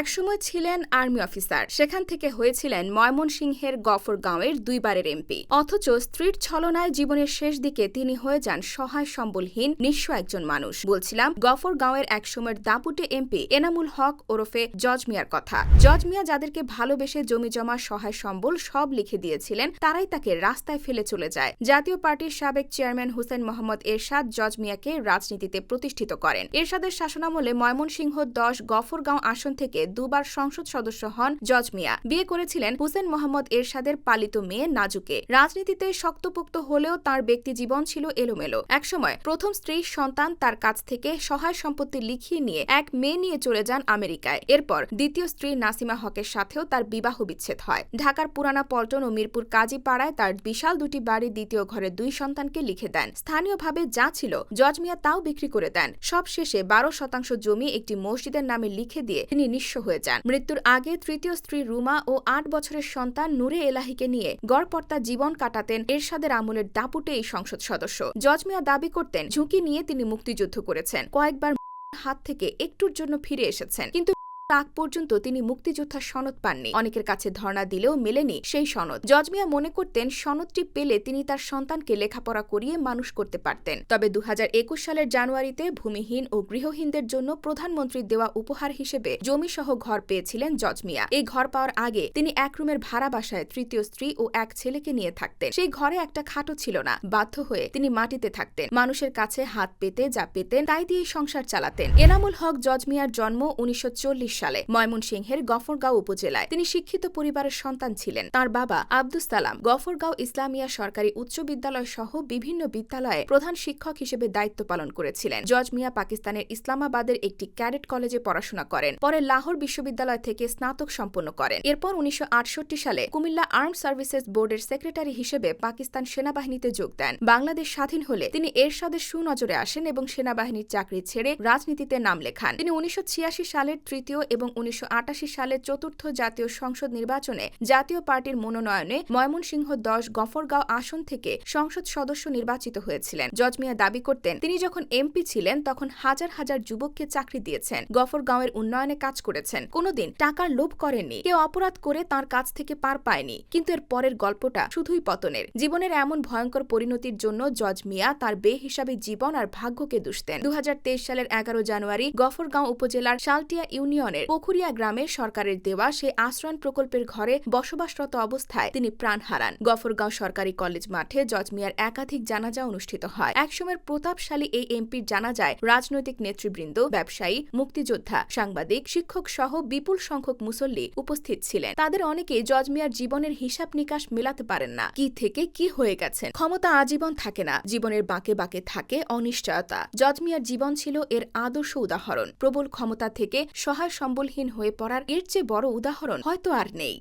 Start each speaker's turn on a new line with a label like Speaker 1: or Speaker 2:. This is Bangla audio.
Speaker 1: একসময় ছিলেন আর্মি অফিসার। সেখান থেকে হয়েছিলেন ময়মনসিংহের গফরগাঁওয়ের দুইবারের এমপি। অথচ স্ত্রীর ছলনায় জীবনের শেষ দিকে তিনি হয়ে যান সহায় সম্বলহীন নিঃস্ব একজন মানুষ। বলছিলাম গফরগাঁওয়ের একসময়ের দাপুটে এমপি এনামুল হক ওরফে জজ মিয়ার কথা। জজ মিয়া যাদেরকে ভালোবেসে জমি জমা, সহায় সম্বল সব লিখে দিয়েছিলেন, তারাই তাকে রাস্তায় ফেলে চলে যায়। জাতীয় পার্টির সাবেক চেয়ারম্যান হুসেন মোহাম্মদ এরশাদ জজ মিয়াকে রাজনীতিতে প্রতিষ্ঠিত করেন। এরশাদের শাসনামলে ময়মনসিংহ দশ গফরগাঁও আসন থেকে দুবার সংসদ সদস্য হন জজ মিয়া। বিয়ে করেছিলেন হুসেন মোহাম্মদ এরশাদের পালিত মেয়ে নাজুকে। রাজনীতিতে শক্তপোক্ত হলেও তার ব্যক্তি জীবন ছিল এলোমেলো। একসময় প্রথম স্ত্রীর সন্তান তার কাছ থেকে সহায় সম্পত্তি লিখিয়ে নিয়ে এক মেয়ে নিয়ে চলে যান আমেরিকায়। এরপর দ্বিতীয় স্ত্রী নাসিমা হকের সাথেও তার বিবাহ বিচ্ছেদ হয়। ঢাকার পুরানা পল্টন ও মিরপুর কাজীপাড়ায় তার বিশাল দুটি বাড়ি দ্বিতীয় ঘরে দুই সন্তানকে লিখে দেন। স্থানীয়ভাবে যা ছিল, জজ মিয়া তাও বিক্রি করে দেন। সব শেষে বারো শতাংশ জমি একটি মসজিদের নামে লিখে দিয়ে তিনি নিঃস্ব হয়ে যান। মৃত্যুর আগে তৃতীয় স্ত্রী রুমা ও আট বছরের সন্তান নূরে এলাহিকে নিয়ে গড়পর্তা জীবন কাটাতেন এরশাদের আমলের দাপুটে এই সংসদ সদস্য। জজ মিয়া দাবি করতেন, ঝুঁকি নিয়ে তিনি মুক্তিযুদ্ধ করেছেন। কয়েকবার হাত থেকে একটুর জন্য ফিরে এসেছেন। কিন্তু আগ পর্যন্ত তিনি মুক্তিযোদ্ধার সনদ পাননি। অনেকের কাছে ধর্ণা দিলেও মেলেনি সেই সনদ। জজ মিয়া মনে করতেন, সনদটি পেলে তিনি তার সন্তানকে লেখাপড়া করিয়ে মানুষ করতে পারতেন। তবে দু হাজার একুশ সালের জানুয়ারিতে ভূমিহীন ও গৃহহীনদের জন্য প্রধানমন্ত্রীর দেওয়া উপহার হিসেবে জমি সহ ঘর পেয়েছিলেন জজ মিয়া এই ঘর পাওয়ার আগে তিনি এক রুমের ভাড়া বাসায় তৃতীয় স্ত্রী ও এক ছেলেকে নিয়ে থাকতেন। সেই ঘরে একটা খাটও ছিল না। বাধ্য হয়ে তিনি মাটিতে থাকতেন। মানুষের কাছে হাত পেতে যা পেতেন, তাই দিয়ে সংসার চালাতেন। এনামুল হক জজমিয়ার জন্ম উনিশশো চল্লিশ সালে ময়মনসিংহের গফরগাঁও উপজেলায়। তিনি শিক্ষিত পরিবারের সন্তান ছিলেন। তার বাবা আব্দুস সালাম গফরগাঁও ইসলামিয়া সরকারি উচ্চ বিদ্যালয় সহ বিভিন্ন বিদ্যালয়ে প্রধান শিক্ষক হিসেবে দায়িত্ব পালন করেছিলেন। জজ মিয়া পাকিস্তানের ইসলামাবাদের একটি ক্যাডেট কলেজে পড়াশোনা করেন। পরে লাহোর বিশ্ববিদ্যালয় থেকে স্নাতক সম্পন্ন করেন। এরপর উনিশশো আটষট্টি সালে কুমিল্লা আর্ম সার্ভিসেস বোর্ডের সেক্রেটারি হিসেবে পাকিস্তান সেনাবাহিনীতে যোগ দেন। বাংলাদেশ স্বাধীন হলে তিনি এরশাদের সুনজরে আসেন এবং সেনাবাহিনীর চাকরি ছেড়ে রাজনীতিতে নাম লেখান। তিনি উনিশশো ছিয়াশি সালের তৃতীয় এবং উনিশশো আটাশি সালের চতুর্থ জাতীয় সংসদ নির্বাচনে জাতীয় পার্টির মনোনয়নে ময়মনসিংহ দশ গফরগাঁও আসন থেকে সংসদ সদস্য নির্বাচিত হয়েছিলেন। জজ মিয়া দাবি করতেন, তিনি যখন এমপি ছিলেন তখন হাজার হাজার যুবককে চাকরি দিয়েছেন, গফরগাঁওয়ের উন্নয়নে কাজ করেছেন। কোনোদিন টাকার লোভ করেননি, কেউ অপরাধ করে তার কাছ থেকে পার পায়নি। কিন্তু এর পরের গল্পটা শুধুই পতনের। জীবনের এমন ভয়ঙ্কর পরিণতির জন্য জজ মিয়া তার বেহিসাবি জীবন আর ভাগ্যকে দুষতেন। দু হাজার তেইশ সালের এগারো জানুয়ারি গফরগাঁও উপজেলার শালটিয়া ইউনিয়নের পুখুরিয়া গ্রামে সরকারের দেওয়া সেই আশ্রয়ণ প্রকল্পের ঘরে বসবাসরত অবস্থায় তিনি প্রাণ হারান। গফরগাঁও সরকারি কলেজ মাঠে জজ মিয়ার একাধিক জানাজা অনুষ্ঠিত হয়। একসময়ের প্রতাপশালী এই এমপির জানাজায় রাজনৈতিক নেতৃবৃন্দ, ব্যবসায়ী, মুক্তিযোদ্ধা, সাংবাদিক, শিক্ষক সহ বিপুল সংখ্যক মুসল্লি উপস্থিত ছিলেন। তাদের অনেকেই জজ মিয়ার জীবনের হিসাব নিকাশ মেলাতে পারেন না। কি থেকে কি হয়ে গেছেন? ক্ষমতা আজীবন থাকে না। জীবনের বাঁকে বাঁকে থাকে অনিশ্চয়তা। জজ মিয়ার জীবন ছিল এর আদর্শ উদাহরণ। প্রবল ক্ষমতা থেকে সহায় সম্বলহীন হয়ে পড়ার এর চেয়ে বড় উদাহরণ হয়তো আর নেই।